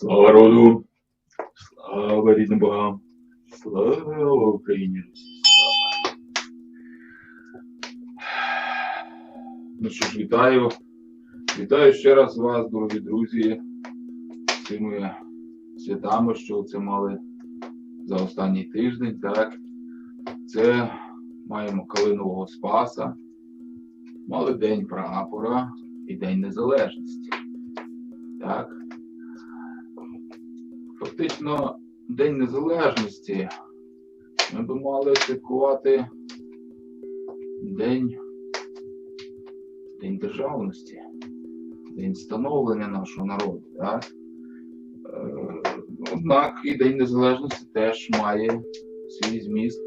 Слава роду, слава рідним богам, слава Україні. Ну що ж, вітаю. Вітаю ще раз вас, дорогі друзі, цими святами, що це мали за останній тиждень. Так, це маємо Калинового Спаса, мали День прапора і День Незалежності. Так. Фактично, День Незалежності ми б мали святкувати День, День державності, День становлення нашого народу. Так? Е, Однак і День Незалежності теж має свій зміст,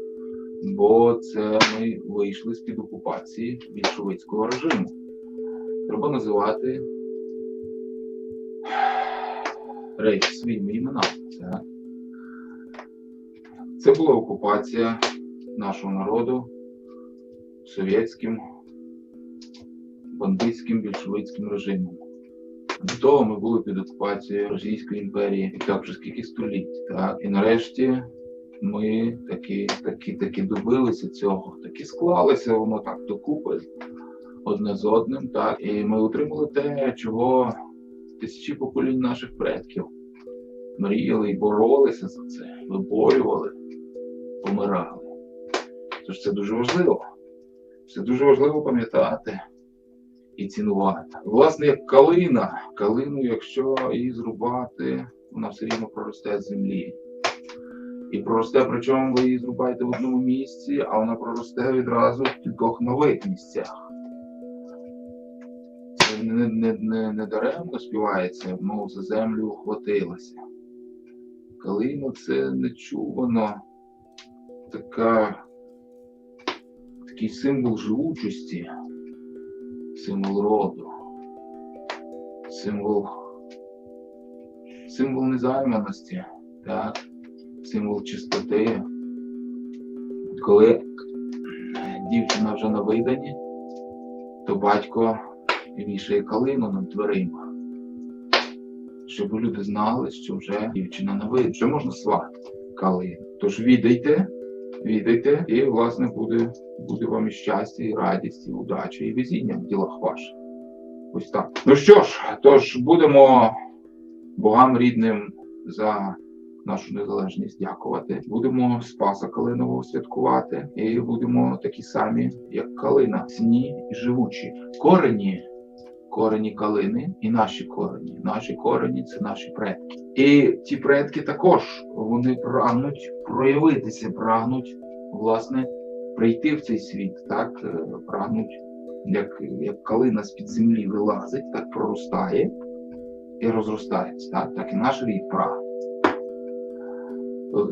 бо це ми вийшли з-під окупації більшовицького режиму. Треба називати речі своїми іменами. Так? Це була окупація нашого народу совєтським бандитським більшовицьким режимом. До того ми були під окупацією Російської імперії, і так вже скільки століть. Так? І нарешті ми таки, таки, таки добилися цього, таки склалося воно так докупи одне з одним. Так? І ми отримали те, чого тисячі поколінь наших предків мріяли і боролися за це, виборювали, помирали. Тож це дуже важливо. Це дуже важливо пам'ятати і цінувати. Власне, як калина, калину, якщо її зрубати, вона все рівно проросте з землі. І проросте, причому ви її зрубаєте в одному місці, а вона проросте відразу в кількох нових місцях. Не, не, не, не даремно співається, мов за землю ухватилася. Калина це нечувано така, такий символ живучості, символ роду, символ, символ незайманості, так? символ чистоти. Коли дівчина вже на видані, то батько вішає калину над дверима щоб люди знали, що вже дівчина на вид, вже можна свати калину. Тож відайте, відайте, і, власне, буде, буде вам і щастя, і радість, і удача, і везіння в ділах ваших. Ось так. Ну що ж, тож будемо богам рідним за нашу незалежність дякувати. Будемо Спаса Калинового святкувати, і будемо такі самі, як калина, сні і живучі. Корені корені калини і наші корені. Наші корені це наші предки. І ті предки також вони прагнуть проявитися, прагнуть власне прийти в цей світ, так е, прагнуть, як як калина з під землі вилазить, так проростає і розростається. Так, так і наш рід прагне.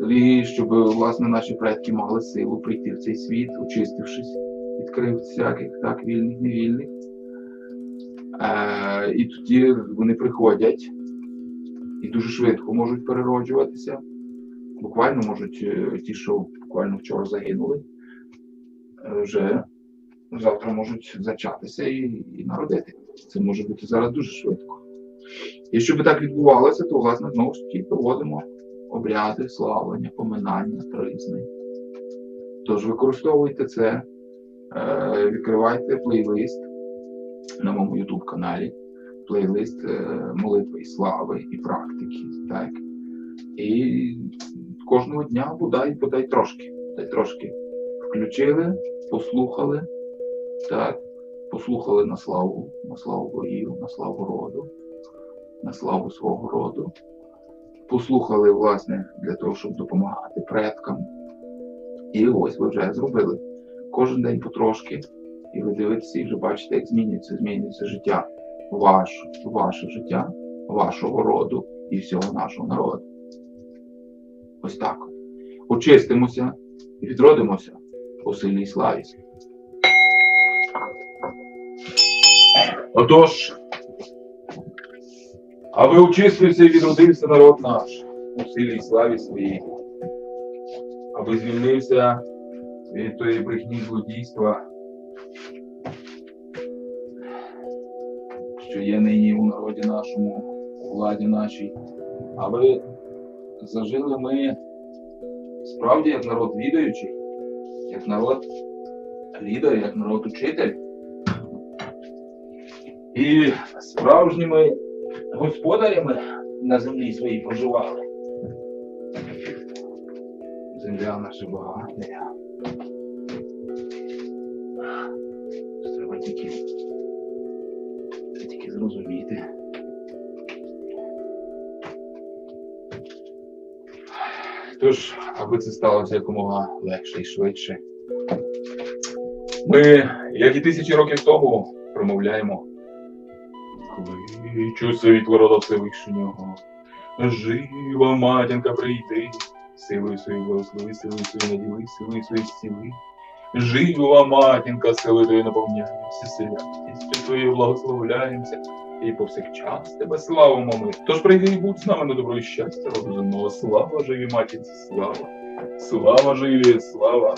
І щоб власне наші предки мали силу прийти в цей світ, очистившись від крив всяких, так, вільних, невільних. Е, І тоді вони приходять і дуже швидко можуть перероджуватися. Буквально можуть е, ті, що буквально вчора загинули, е, вже завтра можуть зачатися і, і народити. Це може бути зараз дуже швидко. І щоб так відбувалося, то власне знову ж таки проводимо обряди, славлення, поминання, тризни. Тож використовуйте це, е, відкривайте плейлист на моєму YouTube каналі плейлист е, молитви і слави і практики. так. І кожного дня бодай, бодай трошки. Бодай трошки включили, послухали, так, послухали на славу, на славу богів, на славу роду, на славу свого роду. Послухали, власне, для того, щоб допомагати предкам. І ось ви вже зробили кожен день потрошки. І ви дивитеся і вже бачите, як змінюється, змінюється життя ваше, ваше життя, вашого роду і всього нашого народу. Ось так. Очистимося і відродимося у сильній славі. Отож, аби очистився і відродився народ наш у силі і славі своїй, аби звільнився від тої брехні злодійства. Що є нині у народі нашому, у владі нашій, Але зажили ми справді як народ відаючий, як народ лідер, як народ учитель. І справжніми господарями на землі своїй проживали. Земля наша багата. Тільки, тільки зрозуміти. Тож, аби це сталося якомога легше і швидше. Ми, як і тисячі років тому, промовляємо. Кличу світло рода Всевишнього. Жива матінка прийди, силою свою благослови, силою свою наділи, силою свою зціли. Жива матінка, силою твоєю наповняємося, святістю твоєю благословляємося, і повсякчас тебе славимо ми. Тож прийди і будь з нами на добро і щастя, розумного. Слава живі матінці, слава! Слава живі, слава!